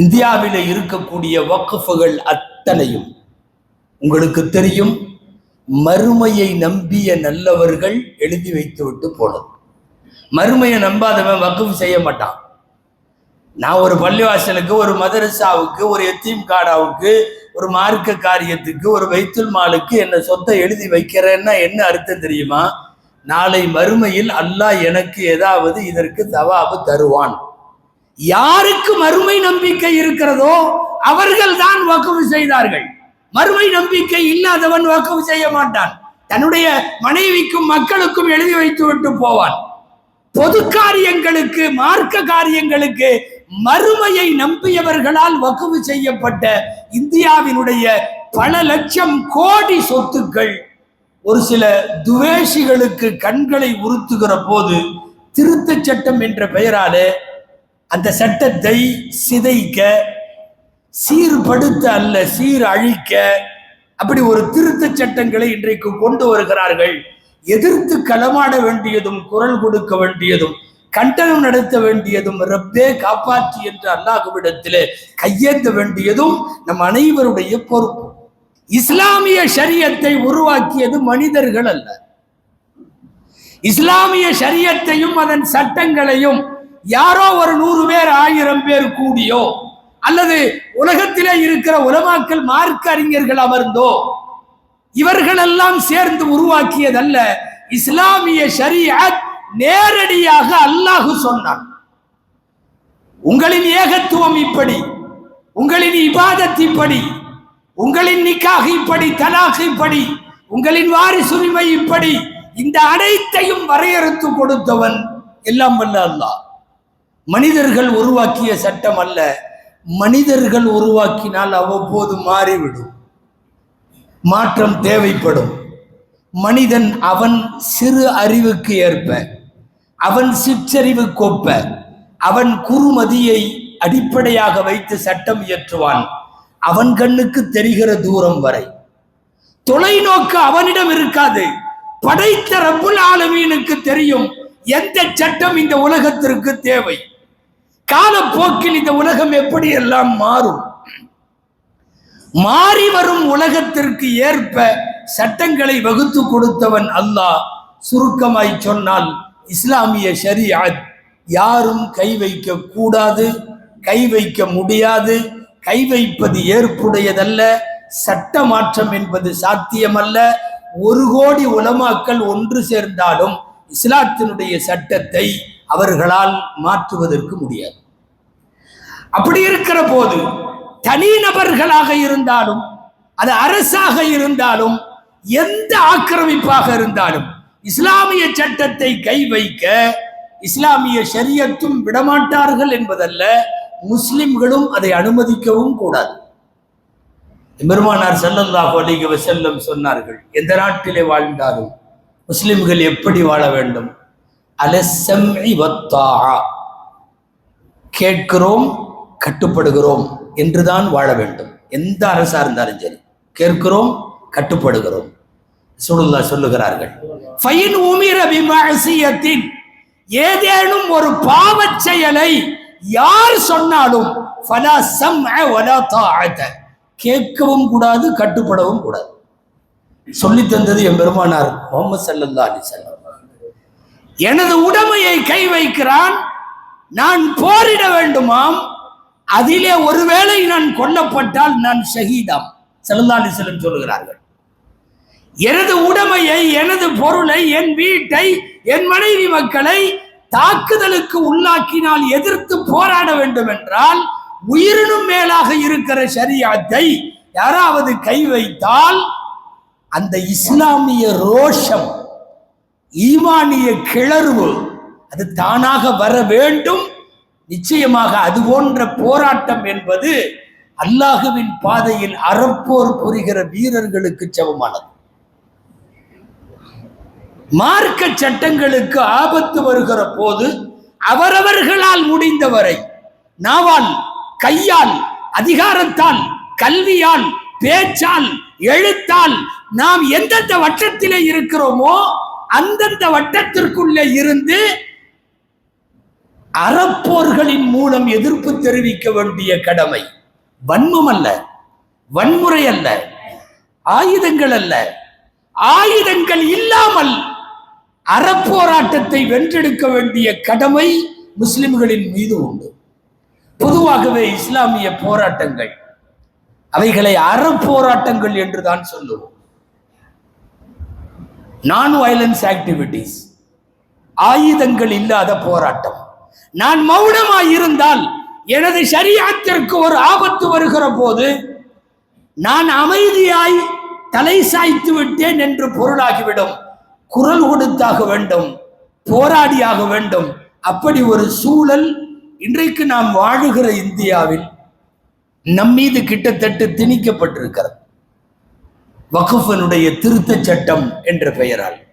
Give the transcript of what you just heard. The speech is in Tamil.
இந்தியாவில் இருக்கக்கூடிய வக்குஃபுகள் அத்தனையும் உங்களுக்கு தெரியும். மறுமையை நம்பிய நல்லவர்கள் எழுதி வைத்து விட்டு போனது. மறுமையை நம்பாதவன் வக்குஃப் செய்ய மாட்டான். நான் ஒரு பள்ளிவாசலுக்கு ஒரு மதரசாவுக்கு ஒரு எத்தீம் காடாவுக்கு ஒரு மார்க்க காரியத்துக்கு ஒரு வைத்துல் மாலுக்கு என்ன சொத்தை எழுதி வைக்கிறேன்னா என்ன அர்த்தம் தெரியுமா? நாளை மறுமையில் அல்லாஹ் எனக்கு ஏதாவது இதற்கு தவாபு தருவான். யாருக்கு மறுமை நம்பிக்கை இருக்கிறதோ அவர்கள் தான் வக்கவு செய்தார்கள். மறுமை நம்பிக்கை இல்லாதவன் வக்கவு செய்ய மாட்டான். தன்னுடைய மனைவிக்கும் மக்களுக்கும் எழுதி வைத்து விட்டு போவான். பொது காரியங்களுக்கு மார்க்க காரியங்களுக்கு மறுமையை நம்பியவர்களால் வக்குவு செய்யப்பட்ட இந்தியாவினுடைய பல லட்சம் கோடி சொத்துக்கள் ஒரு சில துவேஷிகளுக்கு கண்களை உறுத்துகிற போது திருத்த சட்டம் என்ற பெயராலே அந்த சட்டத்தை சிதைக்க சீர்படுத்த அல்ல சீர் அழிக்க அப்படி ஒரு திருத்தச் சட்டங்களை இன்றைக்கு கொண்டு வருகிறார்கள். எதிர்த்து களமாட வேண்டியதும் குரல் கொடுக்க வேண்டியதும் கண்டனம் நடத்த வேண்டியதும் ரப்பே காப்பாற்றி என்று அல்லாஹுவிடத்திலே கையேந்த வேண்டியதும் நம் அனைவருடைய பொறுப்பு. இஸ்லாமிய சரியத்தை உருவாக்கியது மனிதர்கள் அல்ல. இஸ்லாமிய சரியத்தையும் அதன் சட்டங்களையும் யாரோ ஒரு நூறு பேர் ஆயிரம் பேர் கூடியோ அல்லது உலகத்திலே இருக்கிற உலமாக்கல் மார்க்க அறிஞர்கள் அமர்ந்தோ இவர்களெல்லாம் சேர்ந்து உருவாக்கியதல்ல இஸ்லாமிய ஷரியத் நேரடியாக அல்லாஹு சொன்னான். உங்களின் ஏகத்துவம் இப்படி உங்களின் இபாதத் இப்படி உங்களின் நிக்காக இப்படி தலாக் இப்படி உங்களின் வாரிசுரிமை இப்படி இந்த அனைத்தையும் வரையறுத்து கொடுத்தவன் எல்லாம் வல்ல அல்லாஹ். மனிதர்கள் உருவாக்கிய சட்டம் அல்ல. மனிதர்கள் உருவாக்கினால் அவ்வப்போது மாறிவிடும். மாற்றம் தேவைப்படும். மனிதன் அவன் சிறு அறிவுக்கு ஏற்ப அவன் சிற்றறிவுக்கொப்ப அவன் குறுமதியை அடிப்படையாக வைத்து சட்டம் இயற்றுவான். அவன் கண்ணுக்கு தெரிகிற தூரம் வரை. தொலைநோக்கு அவனிடம் இருக்காது. படைத்த ரப்புல் ஆலமீனுக்கு தெரியும் எந்த சட்டம் இந்த உலகத்திற்கு தேவை. காலப்போக்கில் இந்த உலகம் எப்படி எல்லாம் மாறும்? மாறி வரும் உலகத்திற்கு ஏற்ப சட்டங்களை வகுத்து கொடுத்தவன் அல்லாஹ். சுருக்கமாய் சொன்னால் இஸ்லாமிய ஷரியாத் யாரும் கை வைக்க கூடாது கை வைக்க முடியாது கை வைப்பது ஏற்புடையதல்ல சட்ட மாற்றம் என்பது சாத்தியமல்ல. ஒரு கோடி உலமாக்கள் ஒன்று சேர்ந்தாலும் இஸ்லாத்தினுடைய சட்டத்தை அவர்களால் மாற்றுவதற்கு முடியாது. அப்படி இருக்கிற போது தனி நபர்களாக இருந்தாலும் அது அரசாக இருந்தாலும் எந்த ஆக்கிரமிப்பாக இருந்தாலும் இஸ்லாமிய சட்டத்தை கை வைக்க இஸ்லாமிய ஷரியத்தும் விடமாட்டார்கள் என்பதல்ல முஸ்லிம்களும் அதை அனுமதிக்கவும் கூடாது. பெருமானார் ஸல்லல்லாஹு அலிக செல்லம் சொன்னார்கள் எந்த நாட்டிலே வாழ்ந்தாலும் முஸ்லிம்கள் எப்படி வாழ வேண்டும்? அலசம்இ வத்தாஆ. கேட்கிறோம் கட்டுப்படுகிறோம் என்றுதான் வாழ வேண்டும். எந்த அரசா இருந்தாலும் சரி. கேட்கிறோம் கட்டுப்படுகிறோம். சுடுல்லா சொல்லுகிறார்கள் ஃபைன் உமிர ஏதேனும் ஒரு பாவச் செயலை யார் சொன்னாலும் ஃபலா சம்அ வலா தாஅத. கேட்கவும் கூடாது கட்டுப்படவும் கூடாது. சொல்லி தந்தது என் பெருமானார் முகமது ஸல்லல்லாஹு அலைஹி வஸல்லம். எனது உடமையை கை வைக்கிறான். நான் போரிட வேண்டுமாம். அதிலே ஒருவேளை நான் கொல்லப்பட்டால் நான் ஷஹீதாம். ஸல்லல்லாஹு அலைஹி சொல்லுகிறார்கள். எனது உடைமையை எனது பொருளை என் வீட்டை என் மனைவி மக்களை தாக்குதலுக்கு உள்ளாக்கினால் எதிர்த்து போராட வேண்டும் என்றால் உயிரினும் மேலாக இருக்கிற சரியாத்தை யாராவது கை வைத்தால் அந்த இஸ்லாமிய ரோஷம் ஈமானிய கிளர்வு அது தானாக வர வேண்டும். நிச்சயமாக அது போன்ற போராட்டம் என்பது அல்லாஹுவின் பாதையில் அறப்போர் புரிகிற வீரர்களுக்கு சமமானது மார்க்க சட்டங்களுக்கு ஆபத்து வருகிற போது அவரவர்களால் முடிந்தவரை நாவால் கையால் அதிகாரத்தால் கல்வியால் பேச்சால் எழுத்தால் நாம் எந்தெந்த வட்டத்திலே இருக்கிறோமோ அந்தந்த வட்டத்திற்குள்ளே இருந்து அறப்போர்களின் மூலம் எதிர்ப்பு தெரிவிக்க வேண்டிய கடமை. வன்மம் அல்ல வன்முறை அல்ல ஆயுதங்கள் அல்ல. ஆயுதங்கள் இல்லாமல் அறப்போராட்டத்தை வென்றெடுக்க வேண்டிய கடமை முஸ்லிம்களின் மீது உண்டு. பொதுவாகவே இஸ்லாமிய போராட்டங்கள் அவைகளை அறப்போராட்டங்கள் என்று தான் சொல்லுவோம். நான் வயலன்ஸ் ஆக்டிவிட்டிஸ் ஆயுதங்கள் இல்லாத போராட்டம். நான் மௌனமாய் இருந்தால் எனது சரீரத்திற்கு ஒரு ஆபத்து வருகிற போது நான் அமைதியாய் தலை சாய்த்து விட்டேன் என்று பொருளாகிவிடும். குரல் கொடுத்தாக வேண்டும். போராடியாக வேண்டும். அப்படி ஒரு சூழல் இன்றைக்கு நாம் வாழுகிற இந்தியாவில் நம்மீது கிட்டத்தட்ட திணிக்கப்பட்டிருக்கிறது. வகுஃபனுடைய திருத்தச் சட்டம் என்ற பெயரால்.